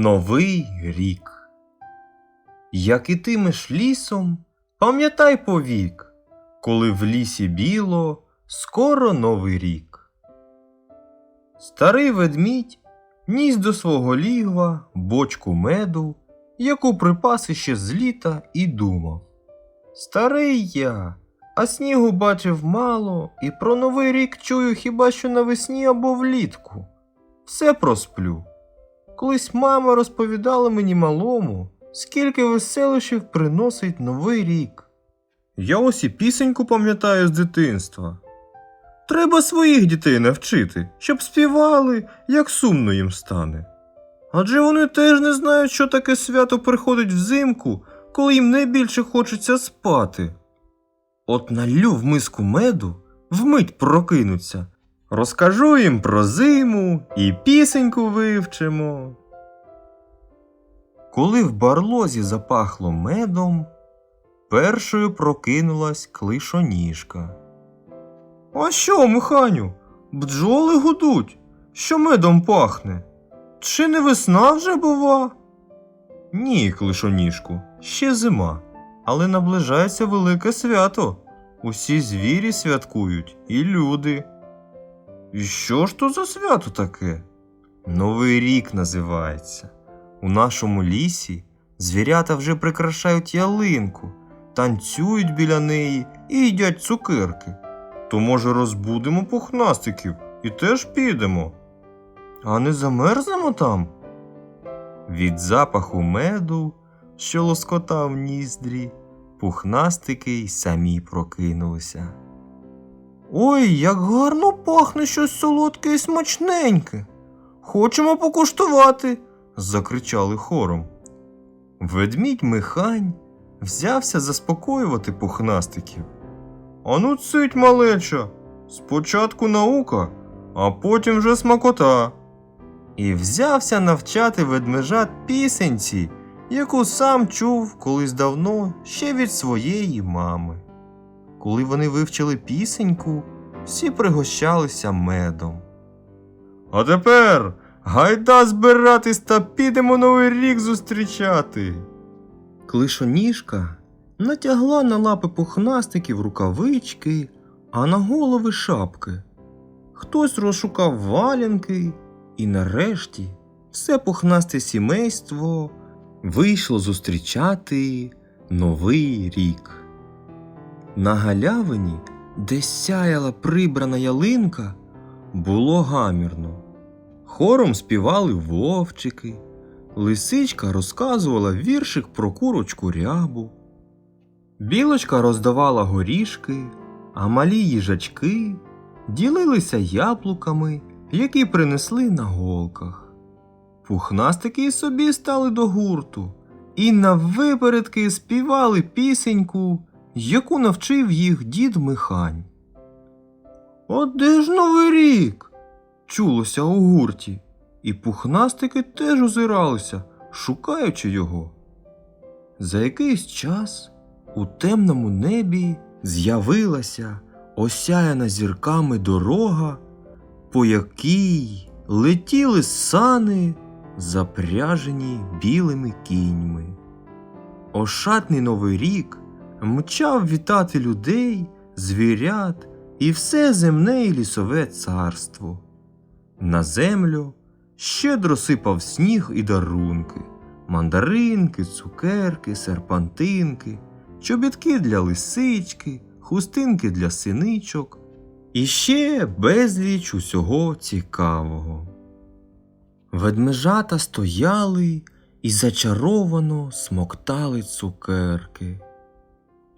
Новий рік. Як ітимеш лісом, пам'ятай повік, коли в лісі біло, скоро новий рік. Старий ведмідь ніс до свого лігва бочку меду, яку припас іще з літа, і думав. Старий я, а снігу бачив мало, і про новий рік чую хіба що навесні або влітку. Все просплю. Колись мама розповідала мені малому, скільки веселощів приносить новий рік. Я ось і пісеньку пам'ятаю з дитинства. Треба своїх дітей навчити, щоб співали, як сумно їм стане. Адже вони теж не знають, що таке свято приходить взимку, коли їм найбільше хочеться спати. От налю в миску меду, вмить прокинуться, Розкажу їм про зиму і пісеньку вивчимо. Коли в барлозі запахло медом, першою прокинулась клишоніжка. А що, Миханю, бджоли гудуть, що медом пахне? Чи не весна вже бува? Ні, клишоніжку, ще зима, але наближається велике свято. Усі звірі святкують і люди. І що ж то за свято таке? Новий рік називається. У нашому лісі звірята вже прикрашають ялинку, танцюють біля неї і їдять цукерки. То, може, розбудемо пухнастиків і теж підемо. А не замерзнемо там? Від запаху меду, що лоскотав ніздрі, пухнастики й самі прокинулися. Ой, як гарно пахне щось солодке і смачненьке. Хочемо покуштувати. закричали хором. Ведмідь Михань взявся заспокоювати пухнастиків. Ану цить, малеча, спочатку наука, а потім вже смакота. І взявся навчати ведмежат пісенці, яку сам чув колись давно ще від своєї мами. Коли вони вивчили пісеньку, всі пригощалися медом. А тепер гайда збиратись та підемо новий рік зустрічати. Клишоніжка натягла на лапи пухнастиків рукавички, а на голови шапки. Хтось розшукав валянки, і нарешті все пухнасте сімейство вийшло зустрічати новий рік. На галявині, де сяяла прибрана ялинка, було гамірно. Хором співали вовчики, лисичка розказувала віршик про курочку рябу. Білочка роздавала горішки, а малі їжачки ділилися яблуками, які принесли на голках. Пухнастики й собі стали до гурту і навипередки співали пісеньку яку навчив їх дід Михань. А де ж новий рік? чулося у гурті, і пухнастики теж озиралися, шукаючи його. За якийсь час у темному небі з'явилася осяяна зірками дорога, по якій летіли сани, запряжені білими кіньми. Ошатний новий рік мчав вітати людей, звірят і все земне і лісове царство. На землю щедро сипав сніг і дарунки, мандаринки, цукерки, серпантинки, чобітки для лисички, хустинки для синичок і ще безліч усього цікавого. Ведмежата стояли і зачаровано смоктали цукерки.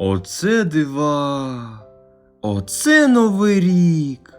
Оце дива, оце новий рік.